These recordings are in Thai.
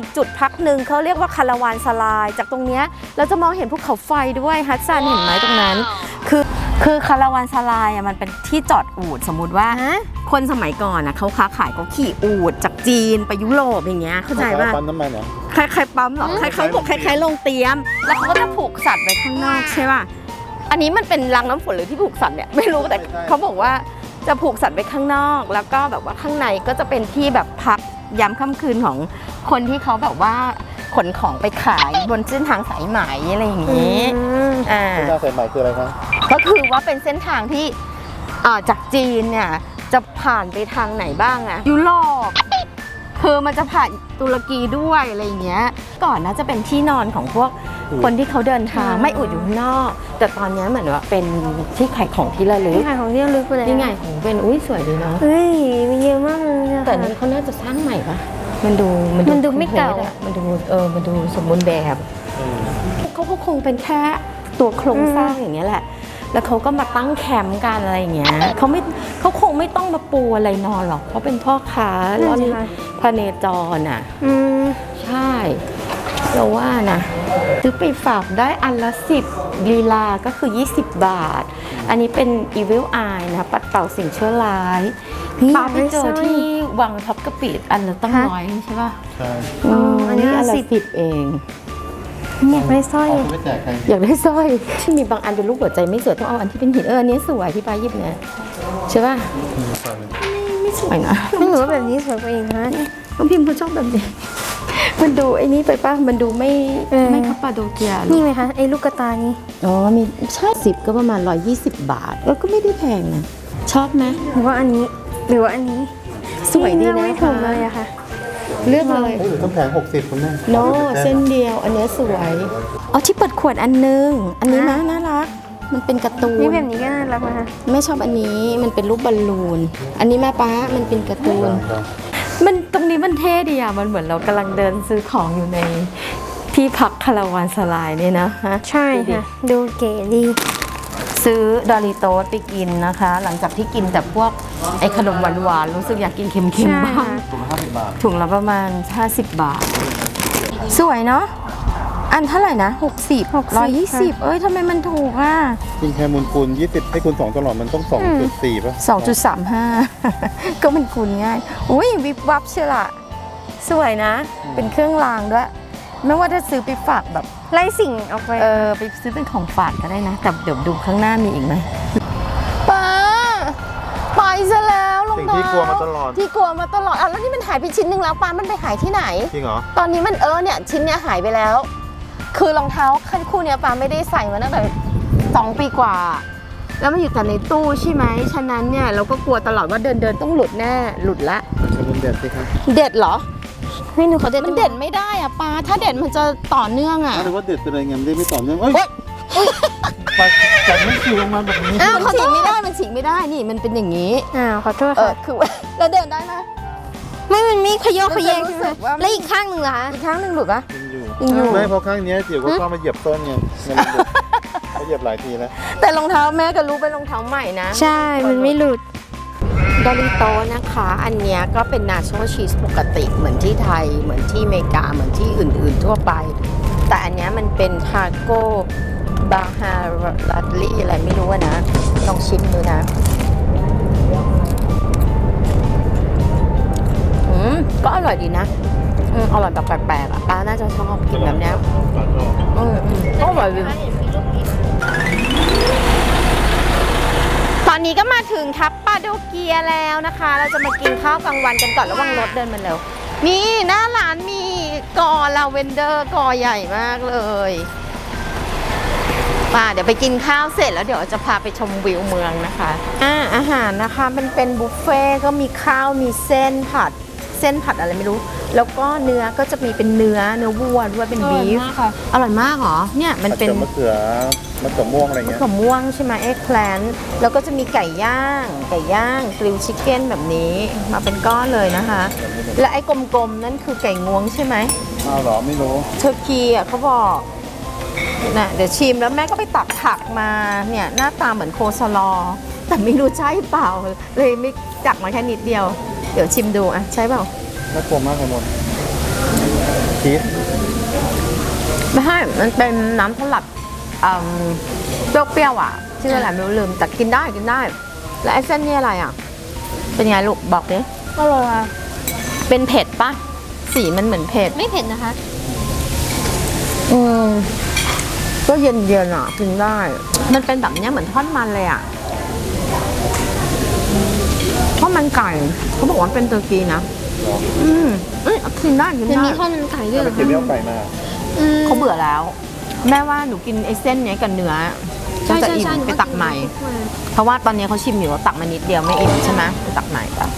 อีกจุดพักหนึ่งเขาเรียกว่าคาราวานสลาย จากตรงเนี้ยเราจะมองเห็นภูเขาไฟด้วยฮัตซันเห็นไหมตรงนั้น คือคือคาราวานสลายอะมันเป็นที่จอดอูดสมมุติว่าฮะคนสมัยก่อนอะเขาค้าขายเขาขี่อูดจากจีนไปยุโรปอย่างเงี้ยเข้าใจป่ะปั๊มน้ำมันเหรอใครใครปั๊มเหรอใครเขาบอกคล้ายๆโรงเตรียม แล้วเขาก็จะผูกสัตว์ไว้ข้างนอกใช่ป่ะอันนี้มันเป็นรังน้ำฝนหรือที่ผูกสัตว์เนี่ยไม่รู้แต่เขาบอกว่าจะผูกสัตว์ไว้ข้างนอก แล้วก็แบบว่าข้างในก็จะเป็นที่แบบพัก ยามค่ำคืนของคนที่เขาแบบว่าขนของไปขายบนเส้นทางสายไหมอะไรอย่างนี้อ่าเส้นทางสายใหม่คืออะไรครับก็คือว่าเป็นเส้นทางที่เอ่อจากจีนเนี่ยจะผ่านไปทางไหนบ้างอะยุโรปคือมันจะผ่านตุรกีด้วยอะไรอย่างเงี้ย ก่อนนะจะเป็นที่นอนของพวกอืม คนที่เขาเดินทางอืมไม่อุดอยู่ข้างนอก แต่ตอนเนี้ยเหมือนว่าเป็นที่ขายของที่ระลึนี่กขายของที่ระลึกไปเลยนี่ไงของเป็นอุ้ยสวยดีเนาะเฮ้ยมีเยอะมากเลยอะแต่นี่เขาน่าจะสร้างใหม่ปะมันดูมันดูไม่เก่าคอมพลทอะมันดูเออมันดูสมบูรณ์แบบอืมเขาก็คงเป็นแค่ตัวโครงสร้างอย่างเงี้ยแหละแล้วเขาก็มาตั้งแคมป์กันอะไรอย่างเงี้ยเขาไม่เขาคงไม่ต้องมาปูอะไรนอนหรอกเขาเป็นพ่อค้านั่ร่อนนสิคะพเนจรอะอืมใช่ เราว่านะซื้อไปฝากได้อันละสิบลีลาก็คือ 20 บาท อันนี้เป็น Evil Eye นะ ปัดเป่าสิ่งชั่วร้ายปาไปเจอที่วังทับกะปิอันละตั้งร้อยใช่ป่ะใช่อ๋ออันนี้อันละสิบสิบเองอยากได้สร้อยเอาไปไม่แจกใครอยากได้สร้อยที่มีบางอันเป็นรูปหัวใจไม่สวยต้องเอาอันที่เป็นหินเอออันนี้สวยที่ป้าหยิบเนี่ยใช่ป่ะไม่สวยนะไม่รู้ว่าแบบนี้สวยกว่าอีกนะน้องพิมพ์เขาชอบแบบนี้ มันดูไอ้นี่ไปป่ะ มันดูไม่เออ ไม่คับปาโดเกียนี่ไหมคะไอ้ลูกกระตายนี่อ๋อมีใช่สิบก็ประมาณ 120 บาทแล้วก็ไม่ได้แพงนะชอบไหมหรือว่าอันนี้หรือว่าอันนี้สวยดีเลือกนะไม่ถูกเลยอะค่ะ เลือกเลยเฮ้ยต้องแผง60คุณแม่โนเส้นเดียว อันเนี้ยสวยอ๋อที่เปิดขวดอันนึง อันนี้นะน่ารัก มันเป็นการ์ตูนี่นแบบนี้ก็น่ารักนะคะแม่ชอบอันนี้มันเป็นรูปบอลลูน อันนี้แม่ป้ามันเป็นการ์ตูน มันตรงนี้มันเท่ดีอะ มันเหมือนเรากำลังเดินซื้อของอยู่ในที่พักคาราวานสลายเนี่ยนะฮะใช่ค่ะดูเก๋ดี ซื้อดอริโตสไปกินนะคะ หลังจากที่กินแต่พวกไอ้ขนมหวานๆรู้สึกอยากกินเค็มใช่ๆบ้างค่ะถุงละ50บาทถุงละประมาณ 50 บาท สวยเนาะ อันเท่าไหร่นะ 60 120 เอ้ยทำไมมันถูกอะจริงแค่มูลคูณ20 ให้คูณ2ตลอดมันต้อง 2.4 ป่ะ 2.35 ก็มันคูณง่าย อุ้ยวิบวับเชียวละสวยนะ เป็นเครื่องรางด้วย ไม่ว่าจะซื้อไปฝากแบบไล่สิ่งออกไปเออไปซื้อเป็นของฝากก็ได้นะ แต่เดี๋ยวดูข้างหน้ามีอีกไหมป้าไปซะแล้วรองสิ่งเท้าที่กลัวมาตลอด ที่กลัวมาตลอดอะแล้วนี่มันหายไปชิ้นหนึ่งแล้วป้ามันไปหายที่ไหน จริงเหรอ ตอนนี้มันเออเนี่ยชิ้นเนี้ยหายไปแล้ว คือรองเท้าคู่เนี้ยป้าไม่ได้ใส่มาตั้งแต่สองปีกว่า แล้วมันอยู่แต่ในตู้ใช่ไหมฉะนั้นเนี่ยเราก็กลัวตลอดว่าเดินเดินๆต้องหลุดแน่หลุดละจะเป็นเด็ดสิครับเด็ดเหรอให้หนูเขาเด็ดมันเด็ดไม่ได้อะป้าถ้าเด็ดมันจะต่อเนื่องอะหรือว่าเด็ดเป็นอะไรเงี้ยได้ไม่ต่อเนื่องเอ้ยไปแต่ไม่คิวลงมาแบบนี้อ้าวมันฉีกไม่ได้มันฉีกไม่ได้นี่มันเป็นอย่างนี้อ้าวขอโทษเออค่ะคือว่าแล้วเดินได้ไหม ไม่มันมีขยโยกขยแยงรู้ใช่สึไหมกว่าแล้วอีกข้างหนึ่งเหรอคะอีกครั้งหนึ่งหลุดปะ ยังอยู่ยังอยู่ ไม่เพราะข้างเนี้ยเดี๋ยวก็เข้ามาเหยียบต้นไงมันหลุดเขาเหยียบหลายทีแล้วแต่รองเท้าแม่ก็รู้เป็นรองเท้าใหม่นะ ใช่ มันไม่หลุด ดอริโตนะคะ อันเนี้ยก็เป็นนาโชชีสปกติเหมือนที่ไทย เหมือนที่อเมริกา เหมือนที่อื่นๆทั่วไป แต่อันเนี้ยมันเป็นทาโก้บาฮารัตลี่อะไรไม่รู้อะนะ ลองชิมดูนะ มก็อร่อยดีนะอืมอร่อยแบบแปลกๆอะป้าน่าจะชอบกินแบบเนี้ยอืมอืมก็อร่อยดี ตอนนี้ก็มาถึงทับปาโดเกียแล้วนะคะ เราจะมากินข้าวกลางวันกันก่อนระหว่างรถเดินมาเร็วนี่หน้าร้านมีกอลาเวนเดอร์กอใหญ่มากเลยป่าเดี๋ยวไปกินข้าวเสร็จแล้วเดี๋ยวจะพาไปชมวิวเมืองนะคะอ่าอาหารนะคะมันเป็นบุฟเฟ่ต์ก็มีข้าวมีเส้นผัด เส้นผัดอะไรไม่รู้ แล้วก็เนื้อก็จะมีเป็นเนื้อเนื้อวัวด้วยเป็นบีฟอร่อยมากเหรอเนี่ยมันเป็นมะเขือมะเขือม่วงอะไรมะเงี้ยเขือม่วงใช่ไหมเอ็กแพลนแล้วก็จะมีไก่ย่าง ไก่ย่างกริลชิคเก้นแบบนี้มาเป็นก้อนเลยนะคะ และไอ้กลมๆนั่นคือไก่งวงใช่ไหมอ้าวเหรอไม่รู้เทอร์คีอะเขาบอกนะเดี๋ยวชิมแล้วแม่ก็ไปตักผักมาเนี่ยหน้าตาเหมือนโคสลอ แต่ไม่รู้ใช่เปล่าเลยไม่จักมาแค่นิดเดียว เดี๋ยวชิมดูอะ ใช่เปล่าน่ากลัวมากเลยมนชีสไม่ใช่มันเป็นน้ำสลัดอืมเปรี้ยวๆอะชื่ออะไรไม่รู้ลืมแต่กินได้กินได้ แล้วไอ้เส้นนี่อะไรอะ เป็นไงลูกบอกดิอร่อยค่ะเป็นเผ็ดปะสีมันเหมือนเผ็ด ไม่เผ็ดนะคะ อืมก็เย็นๆอะกินได้ มันเป็นแบบเนี้ยเหมือนทอดมันเลยอะ ทอดมันไก่ เขาบอกว่าเป็นตุรกีนะอืมเอ้ยกินได้กินมันได้มีข้าวมันไก่ด้วยเหรไม่อกินคะไม่เอาไก่มา อืม เขาเบื่อแล้ว แม่ว่าหนูกินไอ้เส้นเนี้ยกับเนื้อใช่น่าจะใช่อิ่มใช่ไปตักใหม่ เพราะว่าตอนนี้เขาชิมอยู่ว่าตักมานิดเดียวไม่อิ่มใช่ไหมไปตักใหม่ปะ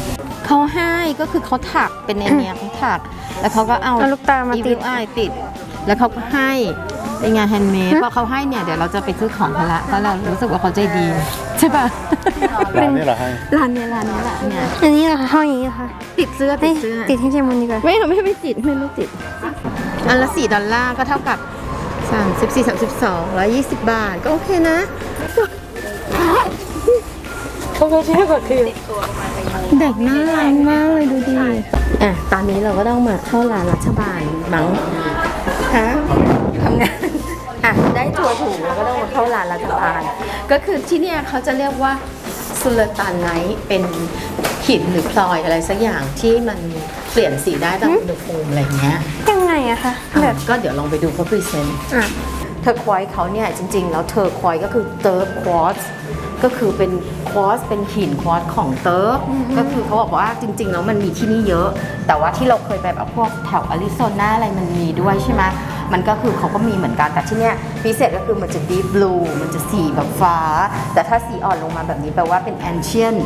เขาให้ก็คือเขาถักเป็นไอเนี้ยเขาถัก แล้วเขาก็เอาเอาลูกตามาอีติวิดวอายติด แล้วเขาก็ให้ เป็นงานแฮนด์เมดพอเขาให้เนี่ยเดี๋ยวเราจะไปซื้อของเขาละเพราะเรารู้สึกว่าเขาใจดี ใช่ปะร้านนี้เหรอให้ร้านเนี้ยร้านเนี้ยแหละเนี่ยอันนี้เหรอคะห้องอย่างนี้เหรอคะติดเสื้อเฮ้ติยดเสื้อติดให้เจมุนดีกว่าไม่ไม่ไม่ติดไม่ไม่ติดอันละสี่ดอลลาร์ก็เท่ากับสามสิบสี่สามสิบสองร้อยยี่สิบบาทก็โอเคนะเขาก็เชื่อกว่าคือเด็กน่ารักมากเลยดูดิอะตอนนี้เราก็ต้องมาเข้าร้านรัชบาลมั้งฮะทำงาน อะได้ทัวร์ถูกแล้วก็ต้องมาเข้าร้านรัชบาล ก็คือที่เนี่ยเขาจะเรียกว่าสุลต่านไนท์เป็นหินหรือพลอยอะไรสักอย่างที่มันเปลี่ยนสีได้ตามอุณหภูมิอะไรเงี้ยยังไงอะคะแบบก็เดี๋ยวลองไปดูเขาพรีเซนต์อะเทอร์ควอยเขาเนี่ยจริง ๆ แล้วเทอร์ควอยก็คือเติร์กควอสก็คือเป็นควอสเป็นหินควอสของเติร์กก็คือเขาบอกว่าจริง ๆ แล้วมันมีที่นี่เยอะ แต่ว่าที่เราเคยไปแบบพวกแถวอาริโซนาอะไรมันมีด้วยใช่ไหม มันก็คือเขาก็มีเหมือนกันแต่ที่เนี่ยพิเศษก็คือมันจะดีบลูมันจะสีแบบฟ้า แต่ถ้าสีอ่อนลงมาแบบนี้แปลว่าเป็นแอนเชียน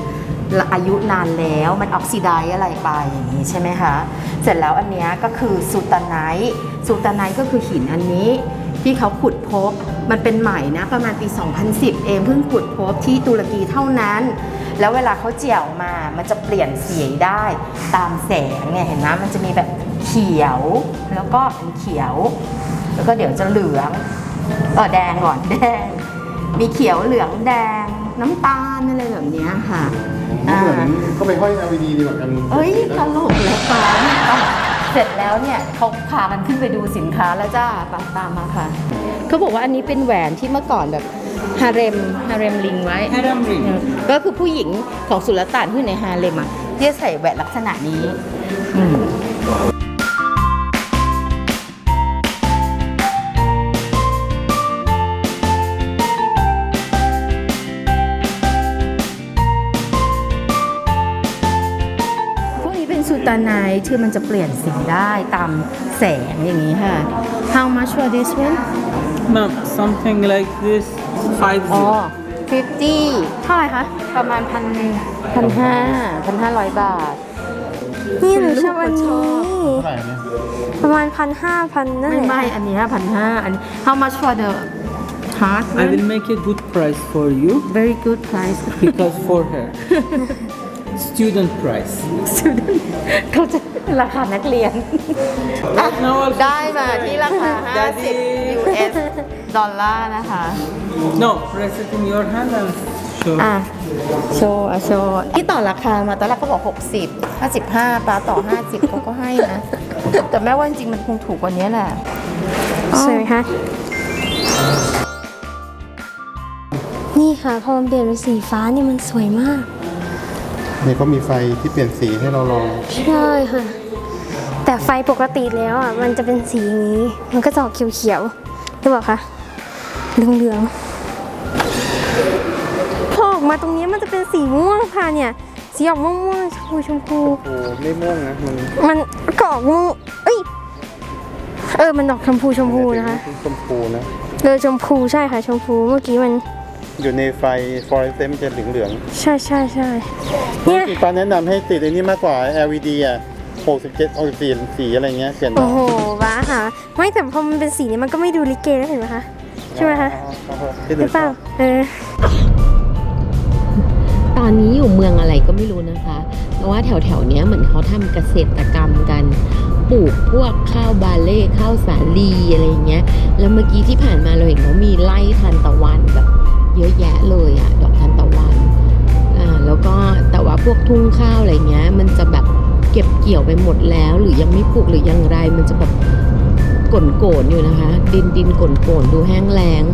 อายุนานแล้วมันออกซิไดอะไรไปอย่างนี้ใช่ไหมคะ เสร็จแล้วอันเนี้ยก็คือซูตาไนท์ซูตาไนท์ก็คือหินอันนี้ที่เขาขุดพบมันเป็นใหม่นะประมาณปี 2010 เองเพิ่งขุดพบที่ตุรกีเท่านั้น แล้วเวลาเขาเจี่ยวมามันจะเปลี่ยนสีได้ตามแสงเนี่ยเห็นไหมมันจะมีแบบ เขียวแล้วก็เป็นเขียว แล้วก็เดี๋ยวจะเหลืองเออแดงก่อนแดง มีเขียวเหลืองแดงน้ำตาลอะไรแบบเนี้ยค่ะเหมือนก็ไปห้อย LED ดีกว่ากันเอ้ยตลกแล้วค่ะอะเสร็จแล้วเนี่ยเขาพากันขึ้นไปดูสินค้าแล้วจ้าตามตามมาค่ะเขาบอกว่าอันนี้เป็นแหวนที่เมื่อก่อนแบบฮาเร็มฮาเร็มลิงไว้ฮาเร็มลิงก็คือผู้หญิงของสุลต่านที่อยู่ในฮาเร็มอะที่จะใส่แหวนลักษณะนี้ อืมพวกนี้เป็นซูตาไนท์ที่มันจะเปลี่ยนสีได้ตามแสงอย่างนี้ค่ะ How much for this one Ma'am, something like this, five อ๋อ zero. 50 เท่าไหร่คะ ประมาณพันพันห้าพันห้าร้อยบาท นี่หนูชอบอันนี้เท่าไหร่เนี่ยประมาณพันห้าพันนั่นไม่แหไม่ละอันนี้พันห้าอันนี้ how much for the heart I will make a good price for you very good price because for her. Student price. เขาจะราคานักเรียน Right now also ได้มาที่ราคา Daddy 50 US ดอลลาร์นะคะ No, press it in your hand and show. อะ โชว์อะโชว์ ที่ต่อราคามาตอนแรกเขาบอก 60 55ปลาต่อ 50เขาก็ให้นะ แต่แม่ว่าจริงๆมันคงถูกกว่านี้แหละ สวยไหมคะ นี่ค่ะพอมันเปลี่ยนเป็นสีฟ้านี่มันสวยมาก นี่ก็มีไฟที่เปลี่ยนสีให้เราลอง ใช่ค่ะ แต่ไฟปกติแล้วอะมันจะเป็นสีอย่างนี้ มันก็จะออกเขียวๆหรือเปล่าคะเหลืองๆพอออกมาตรงนี้มันจะเป็นสีม่วงค่ะเนี่ย สีออกม่วงๆชมพูชมพู โอ้ไม่ม่วงนะ มันมันก็ออกม่วงเอ้ยเออมันออกชมพูชมพูนะคะ ชมพูนะเออชมพูใช่ค่ะชมพูเมื่อกี้มัน อยู่ในไฟฟลอเรสเซนต์มันจะเหลืองใช่ใช่ใช่ๆเนี่ยอีกปาแนะนำให้ติดไอ้นี่มากกว่า LED อะ67 64สีอะไรเงี้ยเปลี่ยนโอ้โหว้าค่ะ ไม่แต่พอมันเป็นสีนี้มันก็ไม่ดูลิเกแล้วเห็นไหมคะ ใช่ไหมคะอ๋ออ๋อที่หหนูรือเปล่าเออ ตอนนี้อยู่เมืองอะไรก็ไม่รู้นะคะเพราะว่าแถวแถวๆเนี้ยเหมือนเขาทำเกษตรกรรมกัน ปลูกพวกข้าวบาเล่ข้าวสาลีอะไรอย่างเงี้ย แล้วเมื่อกี้ที่ผ่านมาเราเห็นเขามีไร่ทานตะวันแบบ เยอะแยะเลยอะดอกทานตะวันอ่าแล้วก็แต่ว่าพวกทุ่งข้าวอะไรเงี้ย มันจะแบบเก็บเกี่ยวไปหมดแล้ว หรือยังไม่ปลูกหรือยังไร มันจะแบบก่นโกนๆอยู่นะคะ ดินดินก่นโกนๆดูแห้งแล้ง